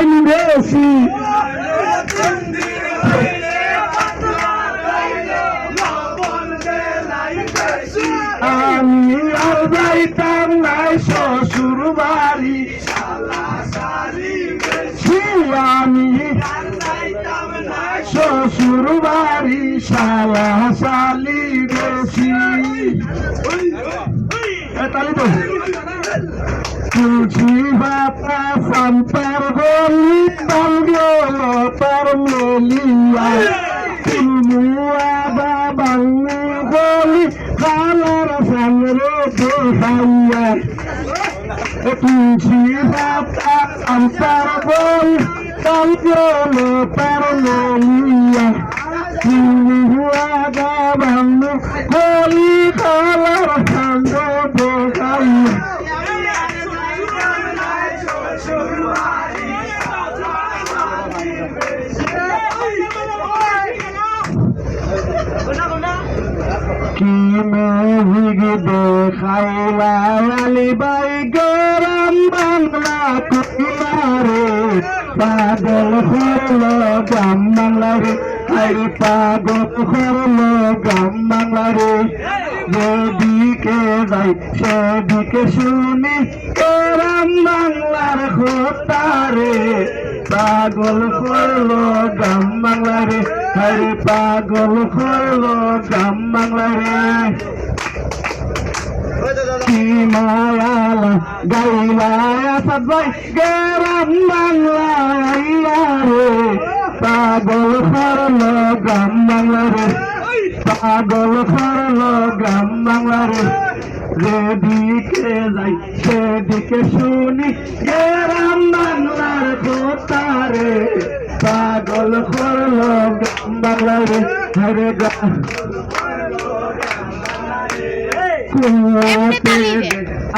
Line বেশি আমি আর যাইতাম নাই শ্বশুর বাড়ি আমি শ্বশুর বাড়ি শালা শালি বেশি তালি তো বাতা সন্তার গেল তার মেলিয়া। তুলমুয়া বাবাঙ্গু বলি কালার সামনে দেখাইয়া তুলছি বাতা সন্তার গেল তার মেলিয়া। কি মেঘ দেখাইলা আলিবাই গরম বাংলা কুমারে পাগল হল গ্রাম বাংলারে আরে পাগল হল গ্রাম বাংলারে। যেদিকে যাই সেদিকে শুনি গ্রাম বাংলার হতারে। পাগল হল গ্রাম বাংলারে। আরে পাগল হল গ্রাম বাংলারে কি মায়ালা গাইলা আসাদ ভাই, গ্রাম বাংলা রে পাগল হল গ্রাম বাংলা পাগল হল গ্রাম বাংলা রে যেদিকে যাই সেদিকে শুনি গ্রাম বাংলার কোতারে পাগল হল গ্রাম বাংলা হরে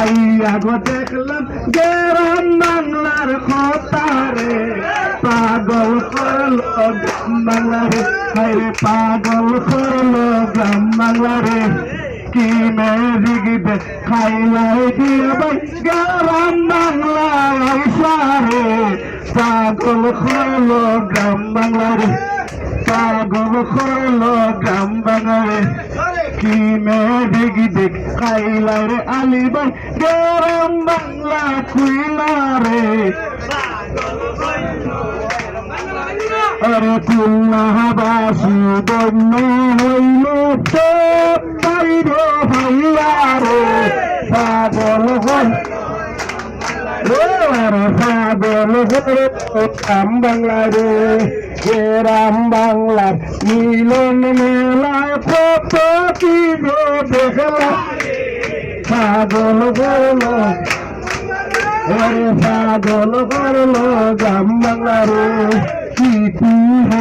আইয়া গো দেখলাম গ্রাম বাংলার খতারে পাগল করল বাংলারে হায় পাগল করল গ্রাম বাংলারে কি দে খাইলাই দিয়ে গ্রাম বাংলায় সারে। পাগল করল গ্রাম বাংলারে পাগল করল গ্রাম বাংলারে কি দেখ খাইলার আলিবাই, গরম বাংলা কুইলারে। আরে খুলনাবাসী বন্য হইল তো বাইরে ভাইয়ারে পাগল হই রে পাগল হরে রাম বাংলারে হে রাম বাংলার মিলন মেলায় কত কি গো দেখলাম পাগল করল ওরে পাগল বাংলারে কি की